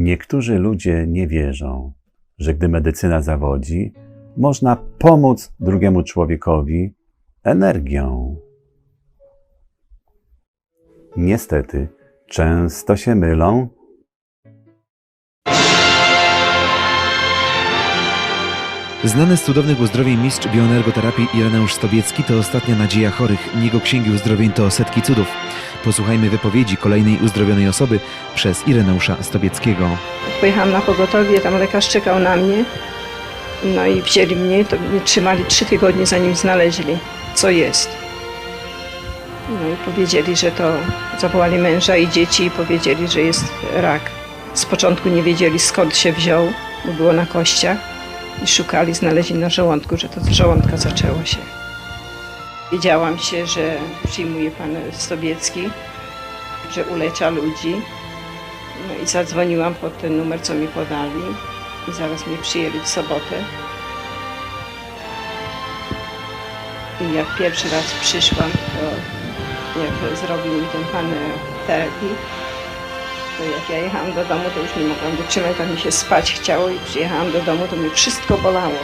Niektórzy ludzie nie wierzą, że gdy medycyna zawodzi, można pomóc drugiemu człowiekowi energią. Niestety, często się mylą Znany z cudownych uzdrowień mistrz bioenergoterapii Ireneusz Stobiecki to ostatnia nadzieja chorych. Jego księgi uzdrowień to setki cudów. Posłuchajmy wypowiedzi kolejnej uzdrowionej osoby przez Ireneusza Stobieckiego. Pojechałam na pogotowie, tam lekarz czekał na mnie. No i wzięli mnie, to mnie trzymali trzy tygodnie zanim znaleźli, co jest. No i powiedzieli, że to zawołali męża i dzieci i powiedzieli, że jest rak. Z początku nie wiedzieli skąd się wziął, bo było na kościach i szukali, znaleźli na żołądku, że to z żołądka zaczęło się. Wiedziałam się, że przyjmuje pan Stobiecki, że ulecza ludzi. No i zadzwoniłam pod ten numer, co mi podali i zaraz mnie przyjęli w sobotę. I jak pierwszy raz przyszłam, to jak zrobił mi ten pan terapii, to jak ja jechałam do domu, to już nie mogłam wytrzymać, tak mi się spać chciało i przyjechałam do domu, to mnie wszystko bolało.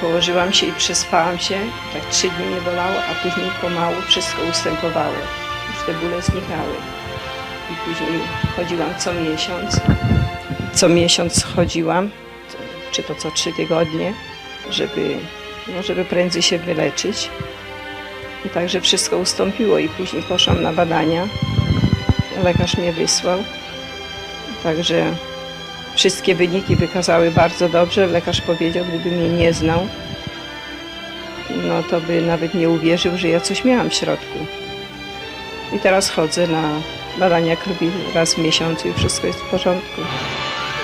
Położyłam się i przespałam się, tak trzy dni mnie bolało, a później pomału wszystko ustępowało. Już te bóle znikały i później chodziłam co miesiąc. Co miesiąc chodziłam, czy to co trzy tygodnie, żeby, no, żeby prędzej się wyleczyć. I także wszystko ustąpiło i później poszłam na badania. Lekarz mnie wysłał. Także wszystkie wyniki wykazały bardzo dobrze. Lekarz powiedział, gdyby mnie nie znał, no to by nawet nie uwierzył, że ja coś miałam w środku. I teraz chodzę na badania krwi raz w miesiącu i wszystko jest w porządku.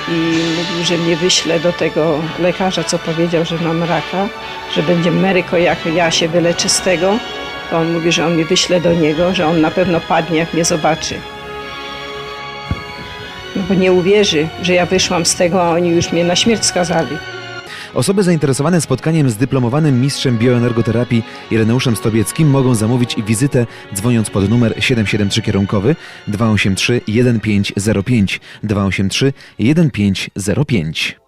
I mówił, że mnie wyśle do tego lekarza, co powiedział, że mam raka, że będzie meryko, jak ja się wyleczę z tego. To on mówi, że on mnie wyśle do niego, że on na pewno padnie, jak mnie zobaczy. No bo nie uwierzy, że ja wyszłam z tego, a oni już mnie na śmierć skazali. Osoby zainteresowane spotkaniem z dyplomowanym mistrzem bioenergoterapii Ireneuszem Stobieckim mogą zamówić wizytę dzwoniąc pod numer 773 kierunkowy 283 1505 283 1505.